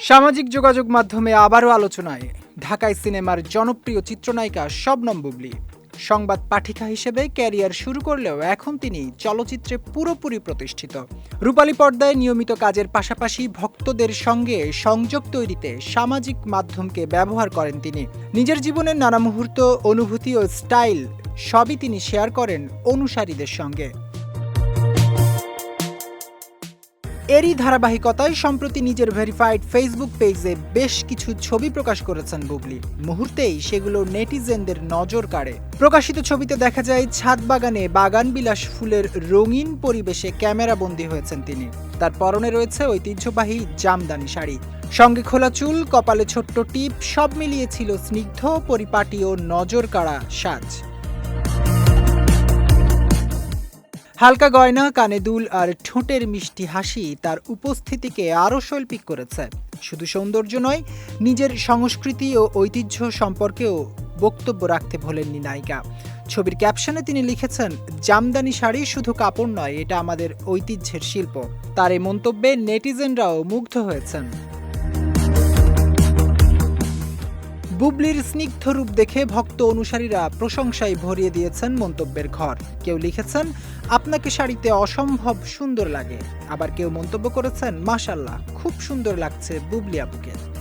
সামাজিক যোগাযোগ মাধ্যমে আবারও আলোচনায়। ঢাকায় সিনেমার জনপ্রিয় চিত্রনায়িকা শবনম বুবলি। সংবাদ পাঠিকা হিসেবে ক্যারিয়ার শুরু করলেও এখন তিনি চলচ্চিত্রে পুরোপুরি প্রতিষ্ঠিত। রূপালী পর্দায় নিয়মিত কাজের পাশাপাশি ভক্তদের সঙ্গে সংযোগ তৈরিতে সামাজিক মাধ্যমকে ব্যবহার করেন তিনি। নিজের জীবনের নানা মুহূর্ত, অনুভূতি ও স্টাইল সবই তিনি শেয়ার করেন অনুসারীদের সঙ্গে। এরই ধারাবাহিকতায় সম্প্রতি নিজের ভেরিফাইড ফেসবুক পেজে বেশ কিছু ছবি প্রকাশ করেছেন বুবলি। মুহূর্তেই সেগুলো নেটিজেনদের নজর কাড়ে। প্রকাশিত ছবিতে দেখা যায়, ছাদ বাগানে বাগান বিলাস ফুলের রঙিন পরিবেশে ক্যামেরা বন্দী হয়েছেন তিনি। তার পরনে রয়েছে ঐতিহ্যবাহী জামদানি শাড়ি। সঙ্গে খোলা চুল, কপালে ছোট্ট টিপ, সব মিলিয়ে ছিল স্নিগ্ধ, পরিপাটি ও নজর কাড়া সাজ। হালকা গয়না, কানে দুল আর ঠোঁটের মিষ্টি হাসি তার উপস্থিতিকে আরও শৈল্পিক করেছে। শুধু সৌন্দর্য নয়, নিজের সংস্কৃতি ও ঐতিহ্য সম্পর্কেও বক্তব্য রাখতে ভোলেননি নায়িকা। ছবির ক্যাপশনে তিনি লিখেছেন, জামদানি শাড়ি শুধু কাপড় নয়, এটা আমাদের ঐতিহ্যের শিল্প। তার এই মন্তব্যে নেটিজেনরাও মুগ্ধ হয়েছেন। বুবলির স্নিগ্ধ রূপ দেখে ভক্ত অনুসারীরা প্রশংসায় ভরিয়ে দিয়েছেন মন্তব্যের ঘর। কেউ লিখেছেন, আপনাকে শাড়িতে অসম্ভব সুন্দর লাগে। আবার কেউ মন্তব্য করেছেন, মাশাল্লাহ, খুব সুন্দর লাগছে বুবলি আপুকে।